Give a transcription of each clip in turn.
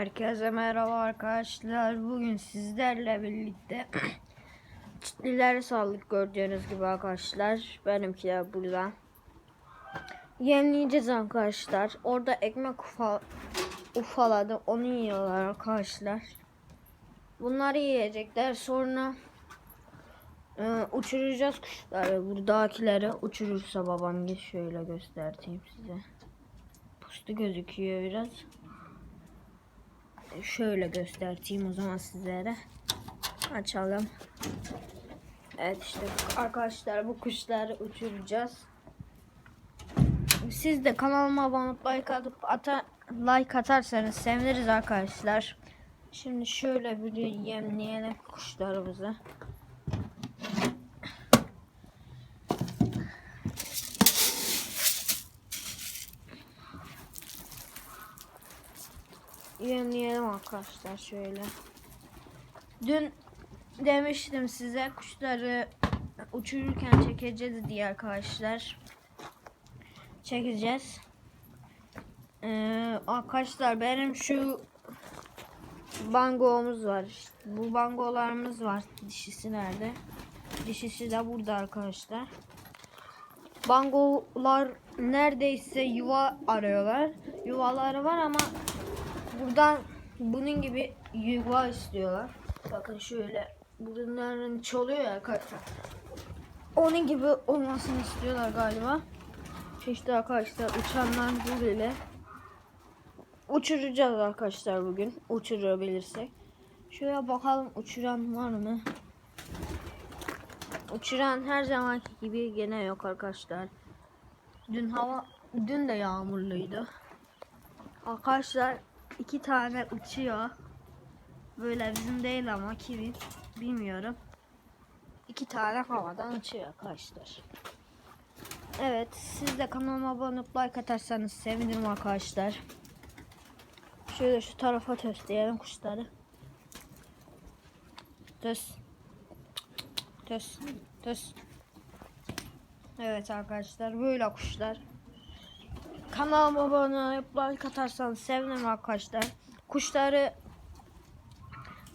Herkese merhaba arkadaşlar. Bugün sizlerle birlikte çitlileri saldık gördüğünüz gibi arkadaşlar. Benimkiler burada. Yemleyeceğiz arkadaşlar. Orada ekmek ufa, ufaladı. Onu yiyorlar arkadaşlar. Bunları yiyecekler. Sonra e, uçuracağız kuşları. Buradakileri uçurursa babam bir şöyle göstereyim size. Pustu gözüküyor biraz. Şöyle göstereyim o zaman sizlere. Açalım. Evet işte arkadaşlar bu kuşları uçuracağız. Siz de kanalıma abone olup like atıp ata, like atarsanız seviniriz arkadaşlar. Şimdi şöyle bir yemleyelim kuşlarımızı. Yemleyelim arkadaşlar şöyle. Dün demiştim size kuşları uçururken çekeceğiz diye arkadaşlar. Çekeceğiz. Ee, arkadaşlar benim şu bangomuz var. Bu bangolarımız var. Dişisi nerede? Dişisi de burada arkadaşlar. Bangolar neredeyse yuva arıyorlar. Yuvaları var ama buradan bunun gibi yuva istiyorlar. Bakın şöyle bunların içi oluyor ya arkadaşlar. Onun gibi olmasını istiyorlar galiba. İşte arkadaşlar uçanlar böyle. Uçuracağız arkadaşlar bugün. Uçurabilirsek. Şöyle bakalım uçuran var mı? Uçuran her zamanki gibi gene yok arkadaşlar. Dün hava dün de yağmurluydu. Arkadaşlar iki tane uçuyor. Böyle bizim değil ama kimin bilmiyorum. İki tane havadan uçuyor arkadaşlar. Evet siz de kanalıma abone olup like atarsanız sevinirim arkadaşlar. Şöyle şu tarafa tösleyelim kuşları. Tös. Tös. Tös. Evet arkadaşlar böyle kuşlar. Kanalıma abone olup like atarsanız sevinirim arkadaşlar. Kuşları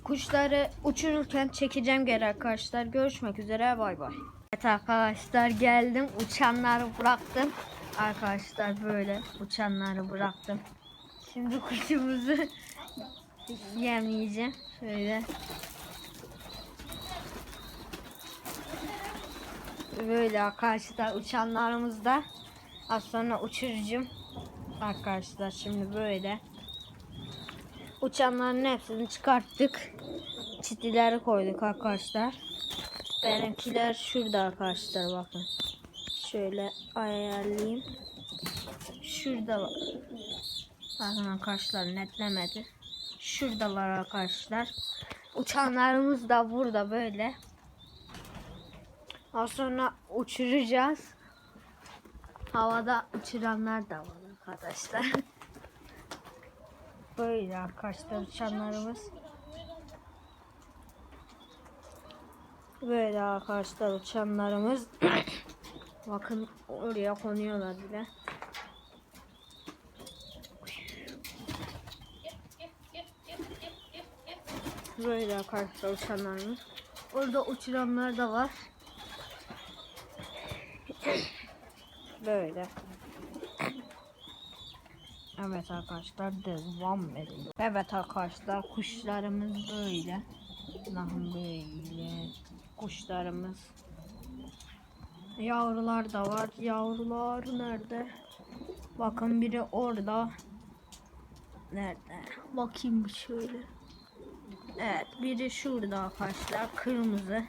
kuşları uçururken çekeceğim geri arkadaşlar. Görüşmek üzere bay bay. Evet arkadaşlar geldim. Uçanları bıraktım. Arkadaşlar böyle uçanları bıraktım. Şimdi kuşumuzu yemleyeceğim. Şöyle. Böyle arkadaşlar uçanlarımız da az sonra uçurucum. Arkadaşlar şimdi böyle. Uçanların hepsini çıkarttık. Çitileri koyduk arkadaşlar. Benimkiler şurada arkadaşlar bakın. Şöyle ayarlayayım. Şurada bak. Bakın arkadaşlar netlemedi. Şuradalar arkadaşlar. Uçanlarımız da burada böyle. Az sonra uçuracağız. Havada uçuranlar da var arkadaşlar. Böyle arkadaşlar uçanlarımız. Böyle arkadaşlar uçanlarımız. Bakın oraya konuyorlar bile. Böyle arkadaşlar uçanlarımız. Orada uçuranlar da var. Böyle. Evet arkadaşlar devam edelim. Evet arkadaşlar kuşlarımız böyle. Bakın böyle kuşlarımız. Yavrular da var. Yavrular nerede? Bakın biri orada. Nerede? Bakayım bir şöyle. Evet biri şurada arkadaşlar kırmızı.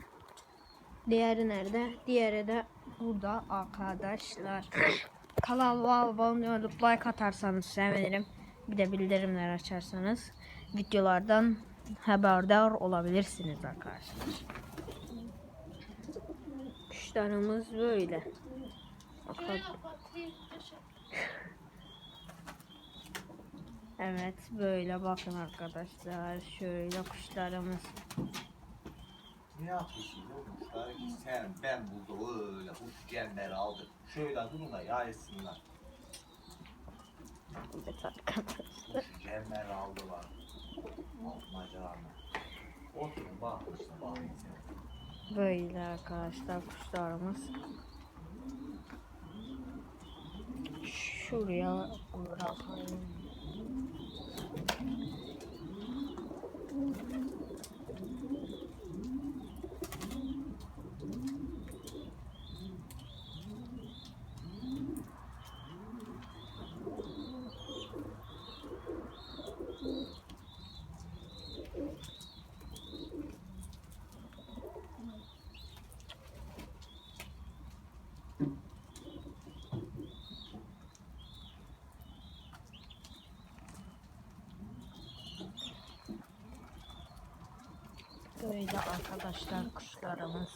Diğeri nerede? Diğeri de burada arkadaşlar. Kanalıma abone olup like atarsanız sevinirim. Bir de bildirimler açarsanız videolardan haberdar olabilirsiniz arkadaşlar. Kuşlarımız böyle. Evet böyle bakın arkadaşlar. Şöyle kuşlarımız. Ne yapıyorsun oğlum? Kuşları sen ben burada öyle kuş gemleri aldım. Şöyle durun da yaysınlar. Evet arkadaşlar. Gemler aldılar. Atmacağına. Oturun bakın sen. Böyle arkadaşlar kuşlarımız. Şuraya bırakalım. Böyle arkadaşlar kuşlarımız.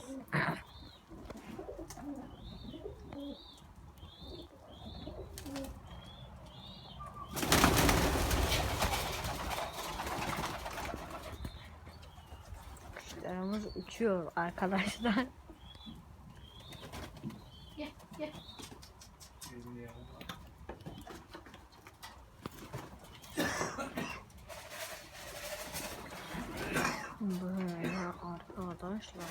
Kuşlarımız uçuyor arkadaşlar. Böyle arkadaşlar.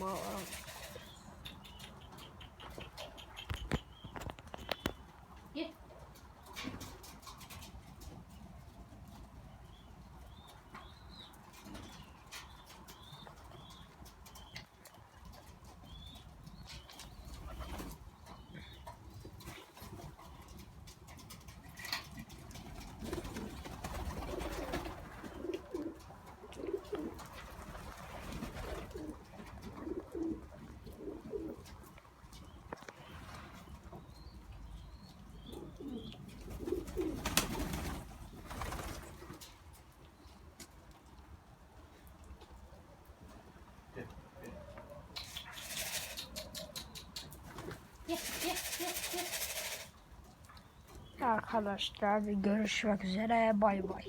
Bak. Arkadaşlar görüşmek üzere bay bay.